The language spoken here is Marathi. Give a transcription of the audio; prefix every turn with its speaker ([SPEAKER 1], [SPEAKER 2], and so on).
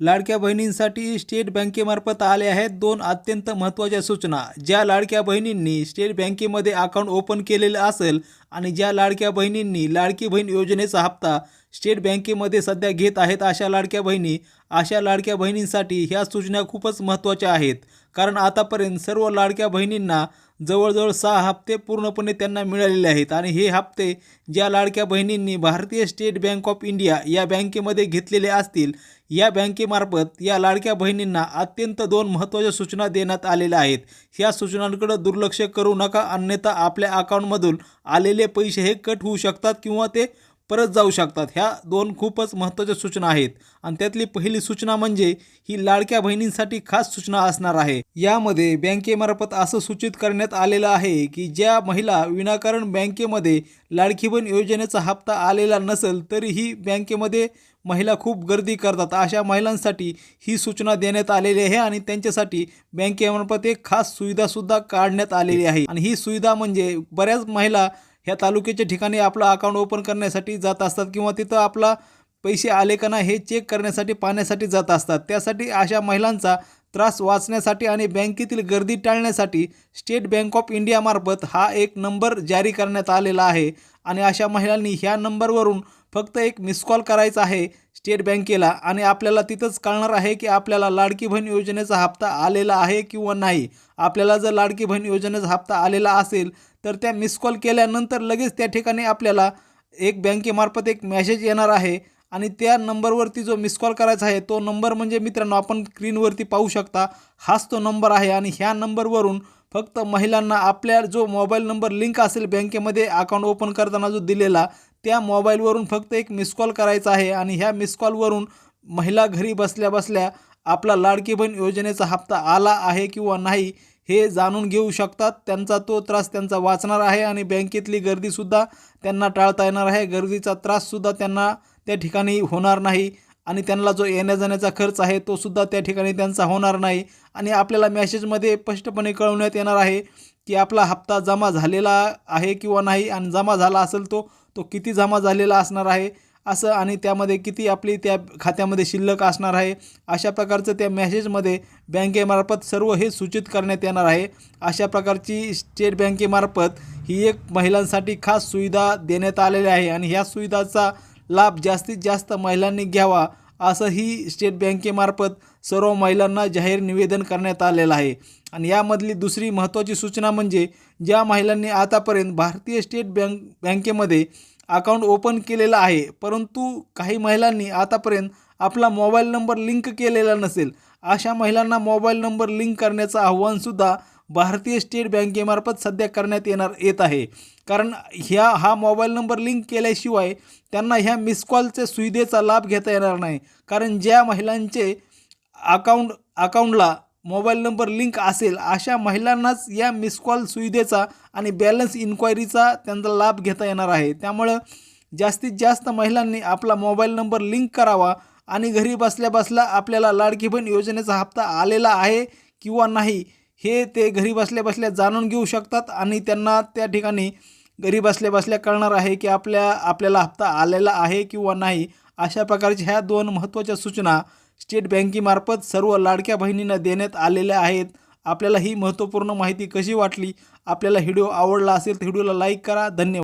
[SPEAKER 1] लाडक्या बहिणींसाठी स्टेट बँकेमार्फत आले आहेत दोन अत्यंत महत्त्वाच्या सूचना. ज्या लाडक्या बहिणींनी स्टेट बँकेमध्ये अकाउंट ओपन केलेलं असेल आणि ज्या लाडक्या बहिणींनी लाडकी बहीण योजनेचा हप्ता स्टेट बँकेमध्ये सध्या घेत आहेत अशा लाडक्या बहिणी. अशा लाडक्या बहिणींसाठी ह्या सूचना खूपच महत्त्वाच्या आहेत. कारण आतापर्यंत सर्व लाडक्या बहिणींना जवळजवळ सहा हप्ते पूर्णपणे त्यांना मिळालेले आहेत. आणि हे हप्ते ज्या लाडक्या बहिणींनी भारतीय स्टेट बँक ऑफ इंडिया या बँकेमध्ये घेतलेले असतील या बँकेमार्फत या लाडक्या बहिणींना अत्यंत दोन महत्त्वाच्या सूचना देण्यात आलेल्या आहेत. ह्या सूचनांकडे दुर्लक्ष करू नका अन्यथा आपल्या अकाउंटमधून आलेले पैसे हे कट होऊ शकतात किंवा ते परत जाऊ शकतात. ह्या दोन खूपच महत्त्वाच्या सूचना आहेत. आणि त्यातली पहिली सूचना म्हणजे ही लाडक्या बहिणींसाठी खास सूचना असणार आहे. यामध्ये बँकेमार्फत असं सूचित करण्यात आलेलं आहे की ज्या महिला विनाकारण बँकेमध्ये लाडकी बहीण योजनेचा हप्ता आलेला नसेल तरीही बँकेमध्ये महिला खूप गर्दी करतात. अशा महिलांसाठी ही सूचना देण्यात आलेली आहे आणि त्यांच्यासाठी बँकेमार्फत एक खास सुविधासुद्धा काढण्यात आलेली आहे. आणि ही सुविधा म्हणजे बऱ्याच महिला ह्या तालुक्याच्या ठिकाणी आपलं अकाउंट ओपन करण्यासाठी जात असतात किंवा तिथं आपला पैसे आले का नाही हे चेक करण्यासाठी पाहण्यासाठी जात असतात. त्यासाठी अशा महिलांचा त्रास वाचण्यासाठी आणि बँकेतील गर्दी टाळण्यासाठी स्टेट बँक ऑफ इंडियामार्फत हा एक नंबर जारी करण्यात आलेला आहे. आणि अशा महिलांनी ह्या नंबरवरून फक्त एक मिस कॉल करायचा आहे. स्टेट बँकेला आणि आपल्याला तिथंच कळणार आहे की आपल्याला लाडकी बहीण योजनेचा हप्ता आलेला आहे किंवा नाही. आपल्याला जर लाडकी बहीण योजनेचा हप्ता आलेला असेल तर त्या मिस कॉल केल्यानंतर लगेच त्या ठिकाणी आपल्याला एक बँकेमार्फत एक मॅसेज येणार आहे आणि त्या नंबरवरती जो मिस कॉल करायचा आहे तो नंबर म्हणजे मित्रांनो आपण स्क्रीनवरती पाहू शकता. हाच तो नंबर आहे आणि ह्या नंबरवरून फक्त महिलांना आपल्या जो मोबाईल नंबर लिंक असेल बँकेमध्ये अकाउंट ओपन करताना जो दिलेला त्या मोबाईलवरून फक्त एक मिस कॉल करायचा आहे आणि ह्या मिस कॉलवरून महिला घरी बसल्या बसल्या आपला लाडकी बहीण योजनेचा हप्ता आला आहे किंवा नाही हे जाणून घेऊ शकतात. त्यांचा तो त्रास त्यांचा वाचणार आहे आणि बँकेतली गर्दीसुद्धा त्यांना टाळता येणार आहे. गर्दीचा त्राससुद्धा त्यांना त्या ठिकाणी होणार नाही. आणि त्यांना जो येण्या जाण्याचा खर्च आहे तो सुद्धा त्या ठिकाणी त्यांचा होणार नाही. आणि आपल्याला मॅसेजमध्ये स्पष्टपणे कळवण्यात येणार आहे की आपला हप्ता जमा झालेला आहे किंवा नाही आणि जमा झाला असेल तो तो किती जमा झालेला असणार आहे असं आणि त्यामध्ये किती आपली त्या खात्यामध्ये शिल्लक असणार आहे अशा प्रकारचं त्या मॅसेजमध्ये बँकेमार्फत सर्व हे सूचित करण्यात येणार आहे. अशा प्रकारची स्टेट बँकेमार्फत ही एक महिलांसाठी खास सुविधा देण्यात आलेली आहे आणि ह्या सुविधाचा लाभ जास्तीत जास्त महिलांनी घ्यावा असंही स्टेट बँकेमार्फत सर्व महिलांना जाहीर निवेदन करण्यात आलेलं आहे. आणि यामधली दुसरी महत्त्वाची सूचना म्हणजे ज्या महिलांनी आतापर्यंत भारतीय स्टेट बँक बँकेमध्ये अकाउंट ओपन केलेलं आहे परंतु काही महिलांनी आतापर्यंत आपला मोबाईल नंबर लिंक केलेला नसेल अशा महिलांना मोबाईल नंबर लिंक करण्याचं आव्हानसुद्धा भारतीय स्टेट बँकेमार्फत सध्या करण्यात येणार येत आहे. कारण ह्या हा मोबाईल नंबर लिंक केल्याशिवाय त्यांना ह्या मिस कॉलच्या सुविधेचा लाभ घेता येणार नाही. कारण ज्या महिलांचे अकाउंट अकाउंटला मोबाईल नंबर लिंक असेल अशा महिलांनाच या मिस कॉल सुविधेचा आणि बॅलन्स इन्क्वायरीचा त्यांचा लाभ घेता येणार आहे. त्यामुळं जास्तीत जास्त महिलांनी आपला मोबाईल नंबर लिंक करावा आणि घरी बसल्या बसल्या आपल्याला लाडकी बहीण योजनेचा हप्ता आलेला आहे किंवा नाही हे ते घरी बसल्या बसल्या जाणून घेऊ शकतात आणि त्यांना त्या ठिकाणी घरी बसल्या बसल्या कळणार आहे की आपल्या आपल्याला हप्ता आलेला आहे किंवा नाही. अशा प्रकारच्या ह्या दोन महत्त्वाच्या सूचना स्टेट बँकेमार्फत सर्व लाडक्या बहिणींना देण्यात आलेल्या आहेत. आपल्याला ही महत्त्वपूर्ण माहिती कशी वाटली? आपल्याला व्हिडिओ आवडला असेल तर व्हिडिओला लाईक करा. धन्यवाद.